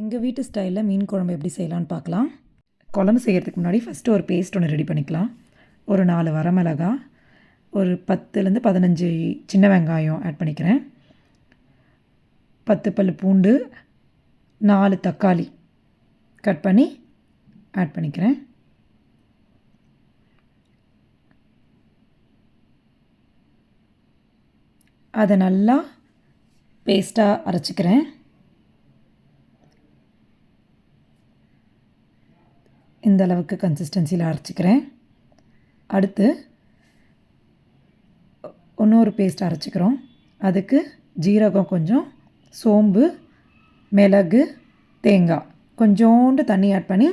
எங்கள் வீட்டு ஸ்டைலில் மீன் குழம்பு எப்படி செய்யலான்னு பார்க்கலாம். குழம்பு செய்கிறதுக்கு முன்னாடி ஃபஸ்ட்டு ஒரு பேஸ்ட் ஒன்று ரெடி பண்ணிக்கலாம். ஒரு நாலு வரமிளகா ஒரு பத்துலேருந்து பதினஞ்சு சின்ன வெங்காயம் ஆட் பண்ணிக்கிறேன். பத்து பல் பூண்டு நாலு தக்காளி கட் பண்ணி ஆட் பண்ணிக்கிறேன். அதை நல்லா பேஸ்ட்டாக அரைச்சிக்கிறேன். இந்த அளவுக்கு கன்சிஸ்டன்சியில் அரைச்சிக்கிறேன். அடுத்து இன்னொரு பேஸ்ட் அரைச்சிக்கிறோம். அதுக்கு ஜீரகம் கொஞ்சம் சோம்பு மிளகு தேங்காய் கொஞ்சோண்டு தண்ணி ஆட் பண்ணி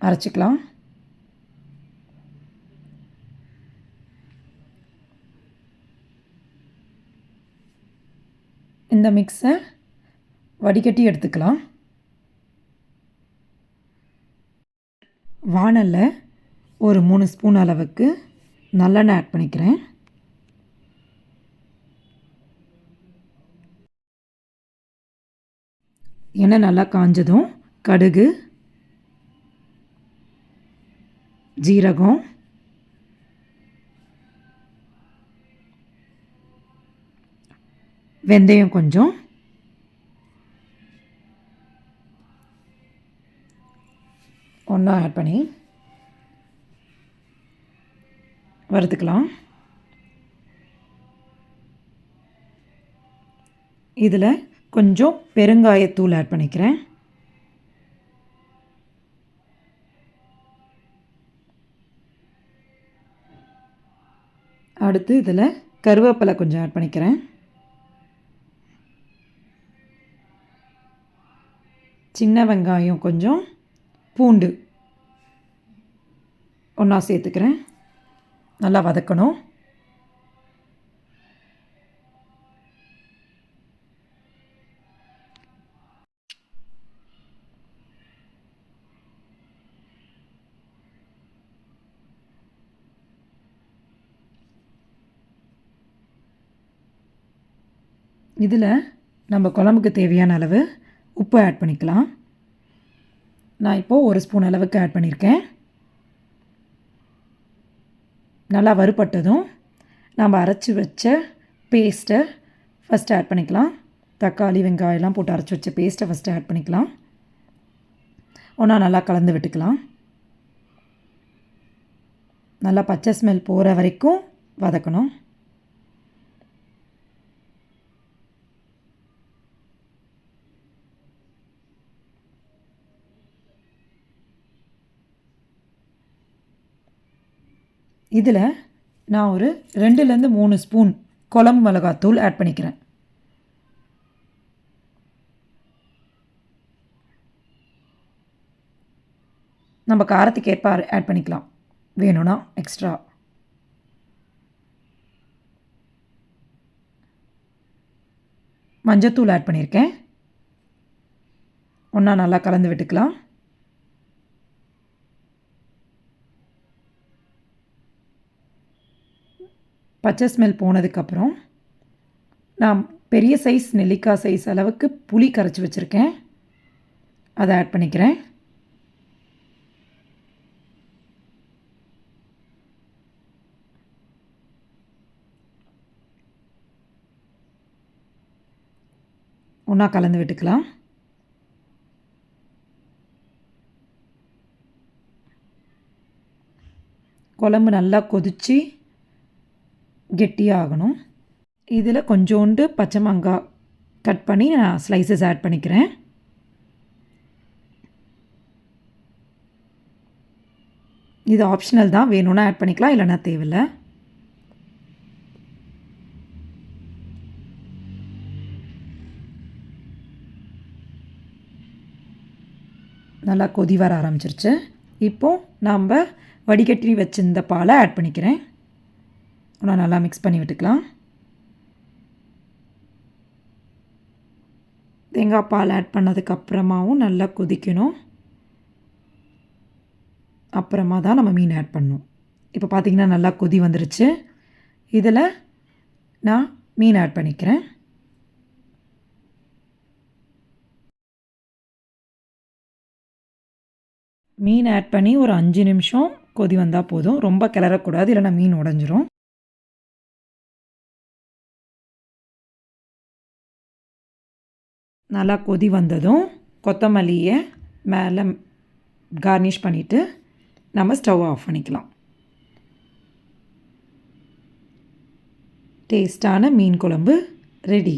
அரைச்சிக்கலாம். இந்த மிக்ஸை வடிகட்டி எடுத்துக்கலாம். வானலில் ஒரு மூணு ஸ்பூன் அளவுக்கு நல்லெண்ணெய் ஆட் பண்ணிக்கிறேன். எண்ணெய் நல்லா காஞ்சதும் கடுகு ஜீரகம் வெந்தயம் கொஞ்சம் ஒன்றா ஆட் பண்ணி வறுத்துக்கலாம். இதில் கொஞ்சம் பெருங்காயத்தூள் ஆட் பண்ணிக்கிறேன். அடுத்து இதில் கருவேப்பிலை கொஞ்சம் ஆட் பண்ணிக்கிறேன். சின்ன வெங்காயம் கொஞ்சம் பூண்டு ஒன்றா சேர்த்துக்கிறேன். நல்லா வதக்கணும். இதில் நம்ம குழம்புக்கு தேவையான அளவு உப்பு ஆட் பண்ணிக்கலாம். நான் இப்போது ஒரு ஸ்பூன் அளவுக்கு ஆட் பண்ணியிருக்கேன் நல்லா வறுபட்டதும் நம்ம அரைச்சி வச்ச பேஸ்ட்டை ஃபஸ்ட்டு ஆட் பண்ணிக்கலாம். தக்காளி வெங்காயம்லாம் போட்டு அரைச்சி வச்ச பேஸ்ட்டை ஃபஸ்ட்டு ஆட் பண்ணிக்கலாம். ஒன்றா நல்லா கலந்து விட்டுக்கலாம். நல்லா பச்சை ஸ்மெல் போகிற வரைக்கும் வதக்கணும். இதில் நான் ஒரு ரெண்டுலேருந்து மூணு ஸ்பூன் குழம்பு மிளகாத்தூள் ஆட் பண்ணிக்கிறேன். நம்ம காரத்துக்கு ஏற்ப ஆட் பண்ணிக்கலாம். வேணும்னா எக்ஸ்ட்ரா மஞ்சத்தூள் ஆட் பண்ணியிருக்கேன். ஒன்றா நல்லா கலந்து விட்டுக்கலாம். பச்சை ஸ்மெல் போனதுக்கப்புறம் நான் பெரிய சைஸ் நெல்லிக்காய் சைஸ் அளவுக்கு புளி கரைச்சி வச்சுருக்கேன். அதை ஆட் பண்ணிக்கிறேன். ஒன்றா கலந்து விட்டுக்கலாம். குழம்பு நல்லா கொதித்து கெட்டியாகணும். இதில் கொஞ்சோண்டு பச்சை மாங்காய் கட் பண்ணி நான் ஸ்லைசஸ் ஆட் பண்ணிக்கிறேன். இது ஆப்ஷனல் தான். வேணும்னா ஆட் பண்ணிக்கலாம் இல்லைனா தேவையில்லை. நல்லா கொதி வர ஆரம்பிச்சிருச்சு. இப்போது நாம் வடிகட்டி வச்சிருந்த பாலை ஆட் பண்ணிக்கிறேன். இன்னும் நல்லா மிக்ஸ் பண்ணி விட்டுக்கலாம். தேங்காய் பால் ஆட் பண்ணதுக்கப்புறமாவும் நல்லா கொதிக்கணும். அப்புறமா தான் நம்ம மீன் ஆட் பண்ணணும் இப்போ பார்த்தீங்கன்னா நல்லா கொதி வந்துருச்சு. இதில் நான் மீன் ஆட் பண்ணிக்கிறேன். மீன் ஆட் பண்ணி ஒரு அஞ்சு நிமிஷம் கொதி வந்தால் போதும். ரொம்ப கிளறக்கூடாது இல்லைனா மீன் உடஞ்சிரும். நல்லா கொதி வந்ததும் கொத்தமல்லியை மேலே கார்னிஷ் பண்ணிவிட்டு நம்ம ஸ்டவ் ஆஃப் பண்ணிக்கலாம். டேஸ்டான மீன் குழம்பு ரெடி